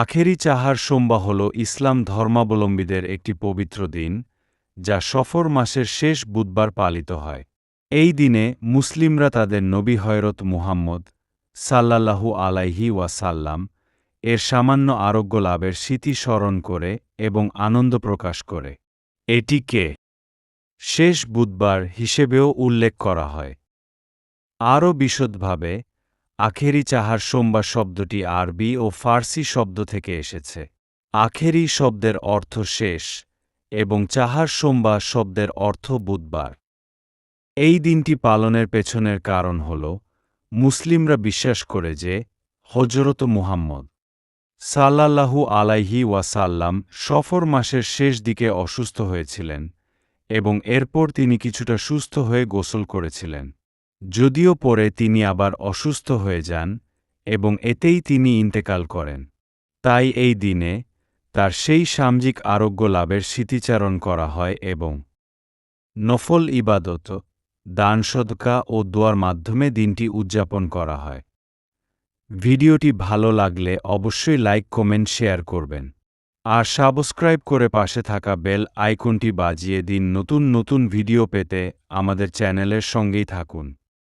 আখেরি চাহার সোমবা হল ইসলাম ধর্মাবলম্বীদের একটি পবিত্র দিন, যা সফর মাসের শেষ বুধবার পালিত হয়। এই দিনে মুসলিমরা তাদের নবী হয়রত মুহাম্মদ সাল্লাল্লাহু আলাইহি ওয়াসাল্লাম এর সামান্য আরোগ্য লাভের স্মৃতি স্মরণ করে এবং আনন্দ প্রকাশ করে। এটিকে শেষ বুধবার হিসেবেও উল্লেখ করা হয়। আরও বিশদভাবে আখেরি চাহার সোমবার শব্দটি আরবি ও ফার্সি শব্দ থেকে এসেছে। আখেরি শব্দের অর্থ শেষ এবং চাহার সোমবার শব্দের অর্থ বুধবার। এই দিনটি পালনের পেছনের কারণ হল, মুসলিমরা বিশ্বাস করে যে হজরত মুহাম্মদ সাল্লাল্লাহু আলাইহি ওয়াসাল্লাম সফর মাসের শেষ দিকে অসুস্থ হয়েছিলেন এবং এরপর তিনি কিছুটা সুস্থ হয়ে গোসল করেছিলেন। যদিও পরে তিনি আবার অসুস্থ হয়ে যান এবং এতেই তিনি ইন্তেকাল করেন। তাই এই দিনে তার সেই সামাজিক আরোগ্য লাভের স্মৃতিচারণ করা হয় এবং নফল ইবাদত, দান সদকা ও দোয়ার মাধ্যমে দিনটি উদযাপন করা হয়। ভিডিওটি ভালো লাগলে অবশ্যই লাইক, কমেন্ট, শেয়ার করবেন। আর সাবস্ক্রাইব করে পাশে থাকা বেল আইকনটি বাজিয়ে দিন নতুন নতুন ভিডিও পেতে আমাদের চ্যানেলের সঙ্গেই থাকুন।